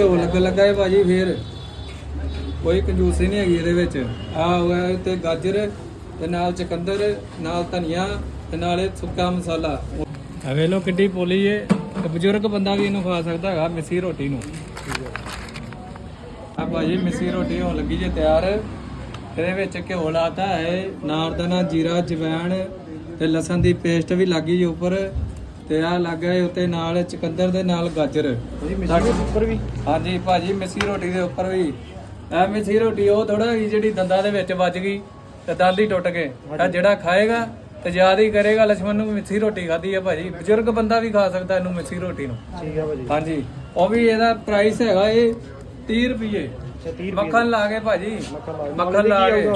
ਘਿਓ ਲੱਗਣ ਲੱਗਾ ਹੈ ਭਾਜੀ, ਫੇਰ ਕੋਈ ਕੰਜੂਸੀ ਨਹੀਂ ਹੈਗੀ ਇਹਦੇ ਵਿੱਚ। ਆ ਹੋਇਆ ਤੇ ਗਾਜਰ ਤੇ ਨਾਲ ਚਕੰਦਰ, ਨਾਲ ਧਨੀਆ ਤੇ ਨਾਲੇ ਸੁੱਕਾ ਮਸਾਲਾ। ਆ ਲੋ ਕਿੱਡੀ ਪੋਲੀ ਏ। ਤੇ ਬਜ਼ੁਰਗ ਬੰਦਾ ਵੀ ਇਹਨੂੰ ਖਾ ਸਕਦਾ ਹੈਗਾ, ਮਿੱਸੀ ਰੋਟੀ ਨੂੰ। ਆ ਭਾਜੀ, ਮਿੱਸੀ ਰੋਟੀ ਹੋਣ ਲੱਗੀ ਜੇ ਤਿਆਰ। ਇਹਦੇ ਵਿੱਚ ਘਿਓ ਲਾਤਾ ਹੈ, ਨਾਰਦਾਨਾ, ਜੀਰਾ, ਜਵੈਣ ਤੇ ਲਸਣ ਦੀ ਪੇਸਟ ਵੀ ਲੱਗੀ ਜੀ ਉੱਪਰ। ਤੇ ਆ ਲੱਗਾ ਹੈ ਉੱਤੇ ਨਾਲ ਚਕੰਦਰ ਦੇ ਨਾਲ ਗਾਜਰ। ਸਾਡੇ ਉੱਪਰ ਵੀ? ਹਾਂਜੀ ਭਾਜੀ ਮਿੱਸੀ ਰੋਟੀ ਦੇ ਉੱਪਰ ਵੀ। ਐ ਮਿੱਸੀ ਰੋਟੀ ਉਹ ਥੋੜਾ ਜਿਹੜੀ ਦੰਦਾਂ ਦੇ ਵਿੱਚ ਵੱਜ ਗਈ ਤੇ ਦੰਦ ਹੀ ਟੁੱਟ ਗਏ। ਤਾਂ ਜਿਹੜਾ ਖਾਏਗਾ ਤੇ ਯਾਦ ਹੀ ਕਰੇਗਾ ਲక్ష్ਮਣ ਨੂੰ ਮਿੱਸੀ ਰੋਟੀ ਖਾਧੀ ਹੈ ਭਾਜੀ। ਬਜ਼ੁਰਗ ਬੰਦਾ ਵੀ ਖਾ ਸਕਦਾ ਇਹਨੂੰ ਮਿੱਸੀ ਰੋਟੀ ਨੂੰ। ਠੀਕ ਆ ਭਾਜੀ। ਹਾਂਜੀ ਉਹ ਵੀ ਇਹਦਾ ਪ੍ਰਾਈਸ ਹੈਗਾ ਇਹ 30 ਰੁਪਏ ਅੱਛਾ 30 ਮੱਖਣ ਲਾ ਕੇ ਭਾਜੀ। ਮੱਖਣ ਲਾ ਕੇ।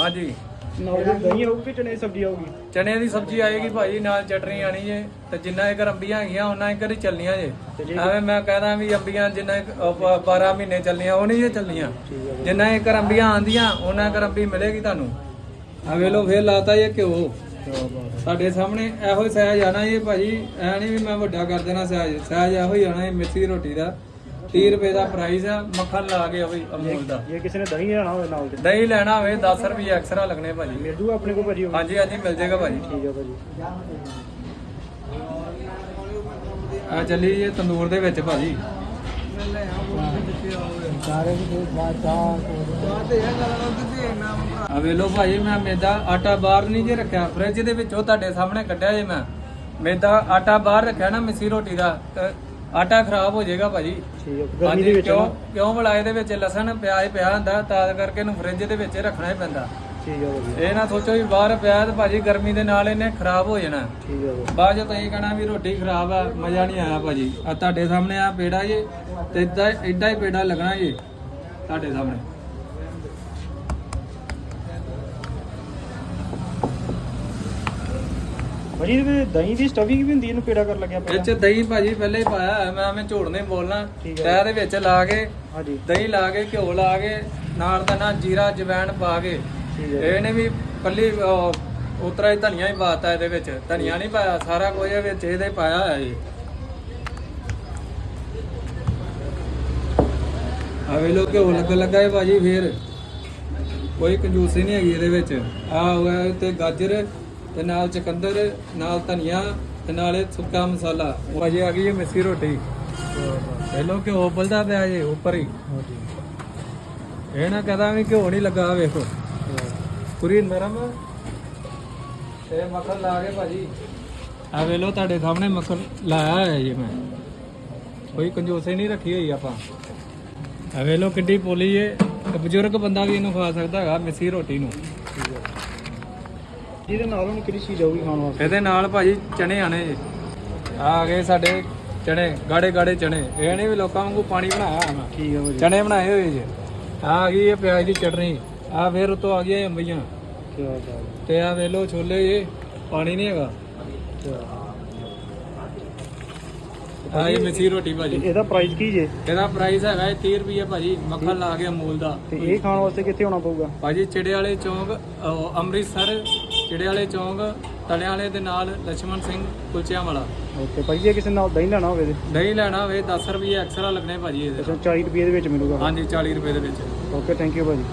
ਹਾਂਜੀ। ਨਾਲ ਦੀ ਦਹੀਂ ਆਊਗੀ ਕਿ ਚਨੇ ਦੀ ਸਬਜ਼ੀ ਆਊਗੀ? ਚਨੇ ਦੀ ਸਬਜ਼ੀ ਆਏਗੀ ਭਾਜੀ ਨਾਲ ਚਟਨੀ ਆਣੀ ਜੇ ਤੇ ਜਿੰਨਾ ਇੱਕ ਅੰਬੀਆਂ ਹੈਗੀਆਂ ਉਹਨਾਂ ਇੱਕ ਹੀ ਚੱਲੀਆਂ ਜੇ। ਐਵੇਂ ਮੈਂ ਕਹਦਾ ਵੀ ਅੰਬੀਆਂ ਜਿੰਨਾ ਇੱਕ, ਅਹ, ਬ- 12 ਮਹੀਨੇ ਚੱਲੀਆਂ ਉਹ ਨਹੀਂ ਜੇ ਚੱਲੀਆਂ ਠੀਕ ਆ ਜਿੰਨਾ ਇੱਕ ਅੰਬੀਆਂ ਆਂਦੀਆਂ ਉਹਨਾਂ ਇੱਕ ਅੰਬੀ ਮਿਲੇਗੀ ਤੁਹਾਨੂੰ। ਆ ਵੇ ਲੋ ਫੇਰ ਲਾਤਾ ਇਹ ਘਿਓ। ਸਾਡੇ ਸਾਹਮਣੇ ਇਹੋ ਹੀ ਸਾਈਜ਼ ਆਣਾ ਇਹ ਭਾਜੀ ਐ ਨਹੀਂ ਵੀ ਮੈਂ ਵੱਡਾ ਕਰ ਦੇਣਾ ਸਾਈਜ਼ ਸਾਈਜ਼ ਇਹੋ ਹੀ ਆਣਾ ਇਹ ਦੀ ਰੋਟੀ ਦਾ। 30 ਰੁਪਏ ਦਾ ਪ੍ਰਾਈਸ ਆ ਮੱਖਣ ਲਾ ਕੇ ਵੀ ਅਮੂਲ ਦਾ। ਜੇ ਕਿਸੇ ਨੇ ਦਹੀਂ ਲੈਣਾ ਹੋਵੇ ਨਾਲ ਤੇ। ਦਹੀਂ ਲੈਣਾ ਹੋਵੇ 10 ਰੁਪਏ ਐਕਸਟਰਾ ਲੱਗਣੇ ਭਾਜੀ। ਮਿਲ ਜੂਗਾ ਆਪਣੇ ਕੋਲ ਭਾਜੀ ਉਹ? ਹਾਂਜੀ ਹਾਂਜੀ ਮਿਲ ਜਾਏਗਾ ਭਾਜੀ। ਠੀਕ ਆ ਭਾਜੀ। ਆ ਚੱਲੀ ਇਹ ਤੰਦੂਰ ਦੇ ਵਿੱਚ ਭਾਜੀ। ਸਾਰੇ ਦੀ ਆ ਵੇ ਲੋ ਭਾਜੀ ਮੈਂ ਮੈਦਾ ਆਟਾ ਬਾਹਰ ਨਹੀਂ ਜੇ ਰੱਖਿਆ। ਫ੍ਰਿਜ ਦੇ ਵਿੱਚੋਂ ਤੁਹਾਡੇ ਸਾਹਮਣੇ ਕੱਢਿਆ ਜੇ ਮੈਂ। ਮੈਦਾ ਆਟਾ ਬਾਹਰ ਰੱਖਿਆ ਨਾ ਮਿੱਸੀ ਰੋਟੀ ਦਾ ਤੇ ਆਟਾ ਖਰਾਬ ਹੋ ਜਾਏਗਾ ਭਾਜੀ। ਠੀਕ ਗਰਮੀ ਹਾਂਜੀ, ਦੇ ਵਿੱਚ ਕਿਉਂ ਕਿਉਂ ਮਲਾਏ ਦੇ ਵਿੱਚ ਲਸਣ ਪਿਆਜ਼ ਪਿਆ ਹੁੰਦਾ ਤਾਂ ਕਰਕੇ ਇਹਨੂੰ ਫ੍ਰਿਜ ਦੇ ਵਿੱਚ ਰੱਖਣਾ ਹੀ ਪੈਂਦਾ। ਠੀਕ ਭਾਜੀ ਇਹ ਨਾ ਸੋਚੋ ਵੀ ਬਾਹਰ ਪਿਆ ਤੇ ਭਾਜੀ ਗਰਮੀ ਦੇ ਨਾਲ ਇਹਨੇ ਖਰਾਬ ਹੋ ਜਾਣਾ। ਠੀਕ ਭਾਜੀ ਬਾਅਦ ਚ ਤੁਸੀਂ ਕਹਣਾ ਵੀ ਰੋਟੀ ਖਰਾਬ ਆ ਮਜ਼ਾ ਨਹੀਂ ਆਇਆ ਭਾਜੀ। ਆ ਤੁਹਾਡੇ ਸਾਹਮਣੇ ਆ ਪੇੜਾ ਜੇ ਤੇ ਇਦਾਂ ਇਦਾਂ ਹੀ ਪੇੜਾ ਲੱਗਣਾ ਜੇ ਤੁਹਾਡੇ ਸਾਹਮਣੇ। ਭਾਜੀ ਇਹਦੇ ਵਿੱਚ ਦਹੀਂ ਦੀ ਸਟਫਿੰਗ ਵੀ ਹੁੰਦੀ ਇਹਨੂੰ ਪੇੜਾ ਕਰ ਲੱਗਿਆ ਪਹਿਲਾਂ ਚ ਦਹੀਂ ਭਾਜੀ ਪਹਿਲੇ ਹੀ ਪਾਇਆ ਹੋਇਆ, ਮੈਂ ਐਵੇਂ ਝੂਠ ਨਹੀਂ ਬੋਲਣਾ। ਠੀਕ ਹੈ। ਤੇ ਇਹਦੇ ਵਿੱਚ ਲਾ ਕੇ ਹਾਂਜੀ। ਦਹੀਂ ਲਾ ਕੇ ਘਿਓ ਲਾ ਕੇ ਨਾਲ ਤਾਂ ਨਾ ਜੀਰਾ ਜਵੈਣ ਪਾ ਕੇ। ਠੀਕ ਹੈ। ਇਹਨੇ ਵੀ ਪੱਲੀ ਉਹ, ਉਤਰਾ ਹੀ ਧਨੀਆ ਹੀ ਪਾਤਾ ਇਹਦੇ ਵਿੱਚ। ਧਨੀਆ ਨਹੀਂ ਪਾਇਆ ਸਾਰਾ ਕੁਝ ਇਹ ਵਿੱਚ ਇਹਦੇ ਪਾਇਆ ਹੋਇਆ ਜੀ। ਆ ਵੇ ਲੋ ਘਿਓ ਲੱਗ ਲੱਗਾ ਹੈ ਭਾਜੀ ਫੇਰ। ਕੋਈ ਕੰਜੂਸੀ ਨਹੀਂ ਹੈਗੀ ਇਹਦੇ ਵਿੱਚ। ਆ ਹੋਇਆ ਤੇ ਗਾਜਰ ਤੇ ਨਾਲ ਚਕੰਦਰ ਨਾਲ ਧਨੀਆ ਤੇ ਨਾਲੇ ਸੁੱਕਾ ਮਸਾਲਾ। ਭਾਜੀ ਆ ਗਈ ਹੈ ਮਿੱਸੀ ਰੋਟੀ। ਪਹਿਲੋਂ ਘਿਓ ਉਬਲਦਾ ਪਿਆ ਜੇ ਉੱਪਰ ਹੀ। ਇਹ ਨਾ ਕਹਦਾ ਵੀ ਘਿਓ ਨਹੀਂ ਲੱਗਾ ਵੇਖੋ। ਪੂਰੀ ਨਰਮ। ਤੇ ਮੱਖਣ ਲਾ ਕੇ ਭਾਜੀ। ਆ ਵੇ ਲੋ ਤੁਹਾਡੇ ਸਾਹਮਣੇ ਮੱਖਣ ਲਾਇਆ ਹੋਇਆ ਜੀ ਮੈਂ। ਕੋਈ ਕੰਜੂਸੀ ਨਹੀਂ ਰੱਖੀ ਹੋਈ ਆਪਾਂ। ਆ ਵੇ ਲੋ ਕਿੱਡੀ ਪੋਲੀ ਏ। ਬਜ਼ੁਰਗ ਬੰਦਾ ਵੀ ਇਹਨੂੰ ਖਾ ਸਕਦਾ ਹੈਗਾ ਮਿੱਸੀ ਰੋਟੀ ਨੂੰ। ਜਿਹਦੇ ਨਾਲ ਉਹਨੂੰ ਕਿਹੜੀ ਚੀਜ਼ ਆਊਗੀ ਖਾਣ ਵਾਸਤੇ? ਇਹਦੇ ਨਾਲ ਭਾਜੀ ਚਣੇ ਆਣੇ ਜੀ। ਆ ਗਏ ਸਾਡੇ ਚਣੇ ਗਾੜੇ ਗਾੜੇ ਚਣੇ। ਇਹ ਨਹੀਂ ਵੀ ਲੋਕਾਂ ਵਾਂਗੂ ਪਾਣੀ ਬਣਾਇਆ ਮੈਂ। ਠੀਕ ਆ ਭਾਜੀ। ਚਣੇ ਬਣਾਏ ਹੋਏ ਜੀ। ਆ ਗਈ ਇਹ ਪਿਆਜ਼ ਦੀ ਚਟਨੀ। ਆ ਫੇਰ ਉਤੋਂ ਆ ਗਈਆਂ ਅੰਬੀਆਂ। ਕੀ ਬਾਤ ਤੇ ਆ ਵੇਲੋ ਛੋਲੇ ਇਹ ਪਾਣੀ ਨਹੀਂ ਹੈਗਾ। ਆ ਇਹ ਮਿੱਸੀ ਰੋਟੀ ਭਾਜੀ। ਇਹਦਾ ਪ੍ਰਾਈਸ ਕੀ ਜੇ? ਇਹਦਾ ਪ੍ਰਾਈਸ ਹੈਗਾ ਇਹ 30 ਰੁਪਏ ਭਾਜੀ ਮੱਖਣ ਲਾ ਕੇ ਅਮੂਲ ਦਾ। ਤੇ ਇਹ ਖਾਣ ਵਾਸਤੇ ਕਿੱਥੇ ਆਉਣਾ ਪਊਗਾ? ਭਾਜੀ ਚਿੜੇ ਵਾਲੇ ਚੌਂਕ ਅਹ, ਅੰਮ੍ਰਿਤਸਰ ਚਿੜੇ ਵਾਲੇ ਚੌਂਕ ਤਲਿਆਂ ਵਾਲੇ ਦੇ ਨਾਲ ਲਛਮਣ ਸਿੰਘ ਕੁਲਚਿਆਂ ਵਾਲਾ ਓਕੇ ਭਾਜੀ ਜੇ ਕਿਸੇ ਨਾਲ ਦਹੀਂ ਲੈਣਾ ਹੋਵੇ ਦਹੀਂ ਲੈਣਾ ਹੋਵੇ 10 ਰੁਪਏ ਐਕਸਟਰਾ ਲੱਗਣੇ ਭਾਜੀ ਇਹਦੇ। ਅੱਛਾ 40 ਰੁਪਏ ਦੇ ਵਿੱਚ ਮਿਲੂਗਾ। ਹਾਂਜੀ 40 ਰੁਪਏ ਦੇ ਵਿੱਚ। ਓਕੇ ਥੈਂਕ ਯੂ ਭਾਜੀ।